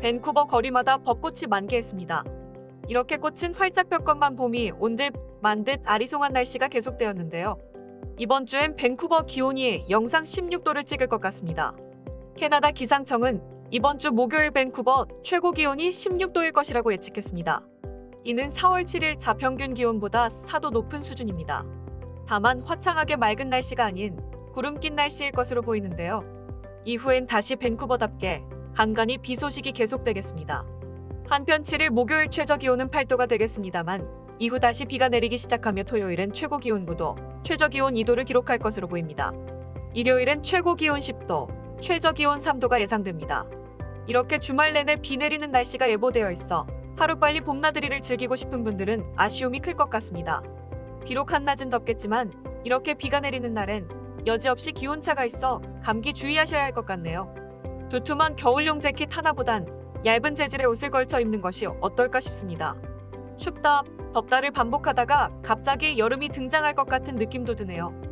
밴쿠버 거리마다 벚꽃이 만개했습니다. 이렇게 꽃은 활짝 폈 것만 봄이 온 듯 만 듯 아리송한 날씨가 계속되었는데요. 이번 주엔 밴쿠버 기온이 영상 16도를 찍을 것 같습니다. 캐나다 기상청은 이번 주 목요일 밴쿠버 최고 기온이 16도일 것이라고 예측했습니다. 이는 4월 7일 자평균 기온보다 4도 높은 수준입니다. 다만 화창하게 맑은 날씨가 아닌 구름 낀 날씨일 것으로 보이는데요. 이후엔 다시 밴쿠버답게 간간히 비 소식이 계속되겠습니다. 한편 7일 목요일 최저 기온은 8도가 되겠습니다만 이후 다시 비가 내리기 시작하며 토요일엔 최고 기온 9도, 최저 기온 2도를 기록할 것으로 보입니다. 일요일엔 최고 기온 10도, 최저 기온 3도가 예상됩니다. 이렇게 주말 내내 비 내리는 날씨가 예보되어 있어 하루빨리 봄나들이를 즐기고 싶은 분들은 아쉬움이 클 것 같습니다. 비록 한낮은 덥겠지만 이렇게 비가 내리는 날엔 여지없이 기온차가 있어 감기 주의하셔야 할 것 같네요. 두툼한 겨울용 재킷 하나보단 얇은 재질의 옷을 걸쳐 입는 것이 어떨까 싶습니다. 춥다, 덥다를 반복하다가 갑자기 여름이 등장할 것 같은 느낌도 드네요.